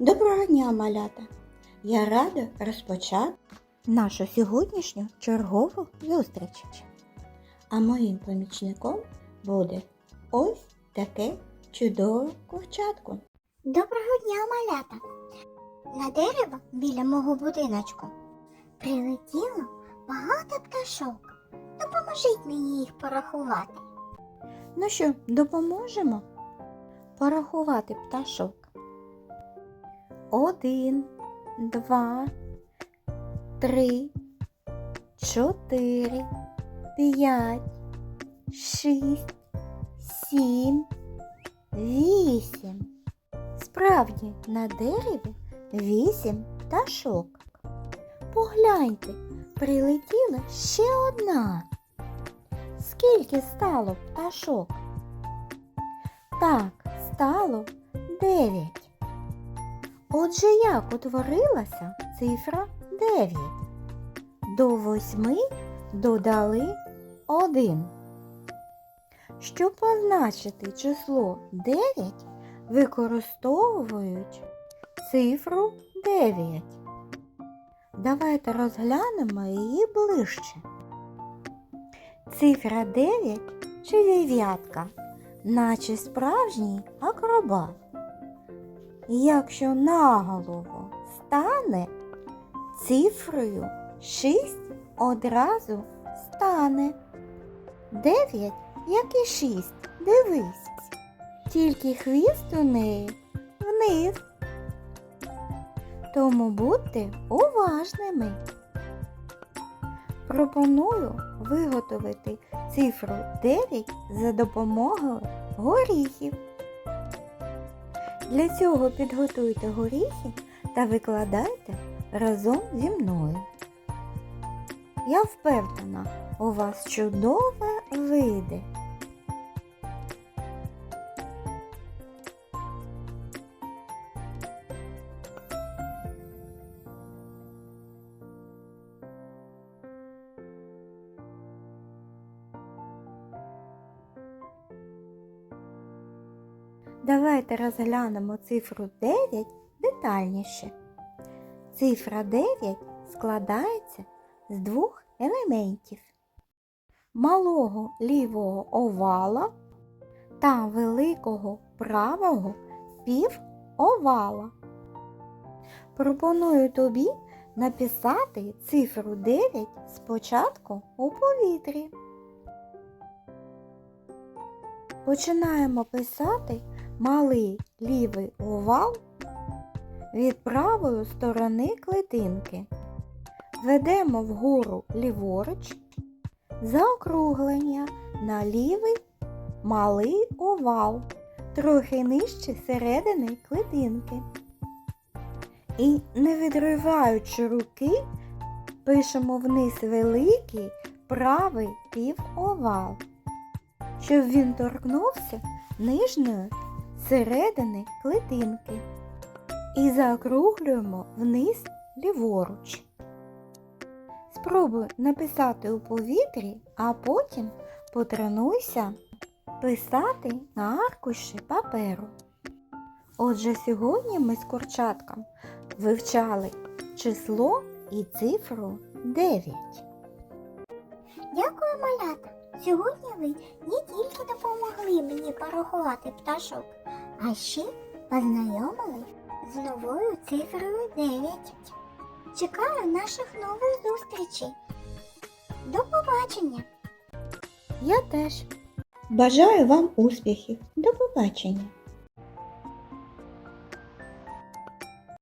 Доброго дня, малята! Я рада розпочати нашу сьогоднішню чергову зустріч. А моїм помічником буде ось таке чудове курчатко. Доброго дня, малята! На дерево біля мого будиночку прилетіло багато пташок. Допоможіть мені їх порахувати. Ну що, допоможемо порахувати пташок. Один, два, три, чотири, п'ять, шість, сім, вісім. Справді на дереві вісім пташок. Погляньте, прилетіла ще одна. Скільки стало пташок? Так, стало дев'ять. Отже, як утворилася цифра 9? До восьми додали 1. Щоб позначити число 9, використовують цифру 9. Давайте розглянемо її ближче. Цифра 9 чи дев'ятка, наче справжній акробат. Якщо наголову стане, цифрою 6 одразу стане. 9, як і 6, дивись. Тільки хвіст у неї вниз. Тому будьте уважними. Пропоную виготовити цифру 9 за допомогою горіхів. Для цього підготуйте горіхи та викладайте разом зі мною. Я впевнена, у вас чудове вийде. Давайте розглянемо цифру 9 детальніше. Цифра 9 складається з двох елементів малого лівого овала та великого правого півовала. Пропоную тобі написати цифру 9 спочатку у повітрі. Починаємо писати малий лівий овал від правої сторони клетинки. Ведемо вгору ліворуч заокруглення на лівий малий овал, трохи нижче середини клетинки. І не відриваючи руки, пишемо вниз великий правий півовал, щоб він торкнувся нижньої середини клетинки і заокруглюємо вниз ліворуч. Спробуй написати у повітрі, а потім потренуйся писати на аркуші паперу. Отже, сьогодні ми з курчатком вивчали число і цифру 9. Дякую, малята! Сьогодні ви не тільки допомогли мені порахувати пташок, а ще познайомили з новою цифрою 9. Чекаю наших нових зустрічей. До побачення! Я теж. Бажаю вам успіхів. До побачення!